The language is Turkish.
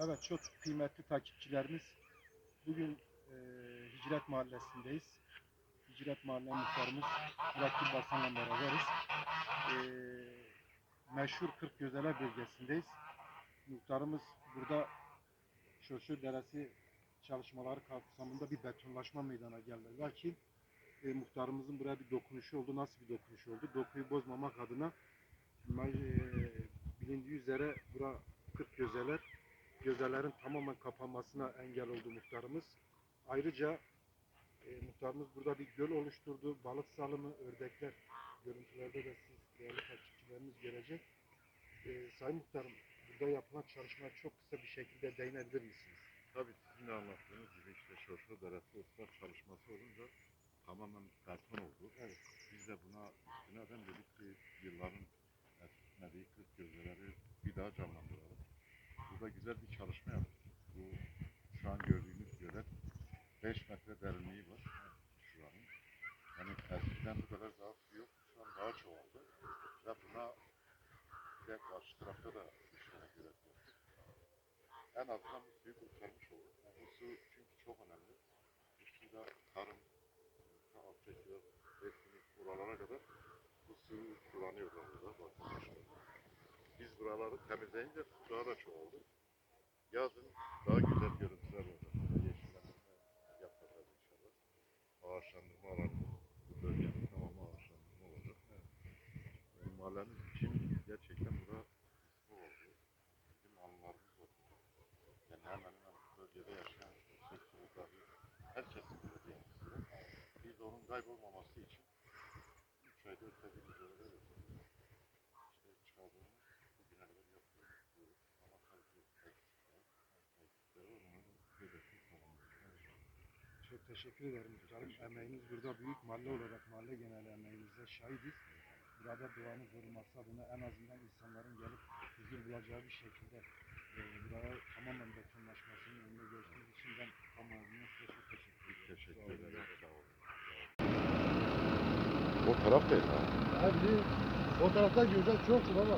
Evet çok kıymetli takipçilerimiz. Bugün e, Hicret Mahallesi'ndeyiz. Hicret Mahalle muhtarımız Murat Basan'la beraberiz. E, meşhur Kırk Gözeler bölgesindeyiz. Muhtarımız burada Şoşu Deresi çalışmaları kapsamında bir betonlaşma meydana geldi. Lakin e, muhtarımızın buraya bir dokunuşu oldu. Nasıl bir dokunuş oldu? Dokuyu bozmamak adına e, bilindiği üzere bura 40 gözeler gözelerin tamamen kapanmasına engel oldu muhtarımız. Ayrıca e, muhtarımız burada bir göl oluşturdu. Balık salımı, ördekler görüntülerde de siz değerli takipçilerimiz görecek. E, Sayın Muhtarım, burada yapılan çalışmaya çok kısa bir şekilde değinebilir misiniz? Tabii sizin de anlattığınız gibi işte Şoşo Deresi ıslah çalışması olunca tamamen beton oldu. Evet. Biz de buna istinaden dedik ki yılların etmediği kırk gözleri bir daha canlandıralım. Burada güzel bir çalışma yaptık. Bu şu an gördüğünüz gölet 5 metre derinliği var şuranın. Yani eskiden bu kadar daha su yok. Şu an daha çoğaldı. Ve buna bir de karşı tarafta da üç tane gölet yaptık. En azından bu suyu kurtarmış olduk. Yani bu su çünkü çok önemli. Bu suyla tarım, ta Alçakya, Etkinlik buralara kadar bu suyu kullanıyorlar burada vatandaşlar. Biz buraları temizleyince daha da çoğaldı. Yazın daha güzel görüntüler olacak. Yeşillendirme yapacağız inşallah. Ağaçlandırma alanı bu bölgenin tamamı ağaçlandırma olacak. Yani mahallemiz için gerçekten bura riskli oldu. Bizim anılarımız var. Yani hemen hemen bu bölgede yaşayan sektörü dahi herkesin belediye yapısında. Biz onun kaybolmaması için 3 ay 4 ay bir teşekkür ederim muhtarım. Emeğiniz burada büyük mahalle olarak mahalle geneli emeğinize şahidiz. Burada doğanın korunması adına en azından insanların gelip huzur bulacağı bir şekilde e, buraya tamamen betonlaşmasının önüne geçtiğiniz için ben kamu adına size çok teşekkür ederim. teşekkür Sağ olun. ederiz. Sağ olun. O taraf değil ha. Abi o taraftan güzel çok baba.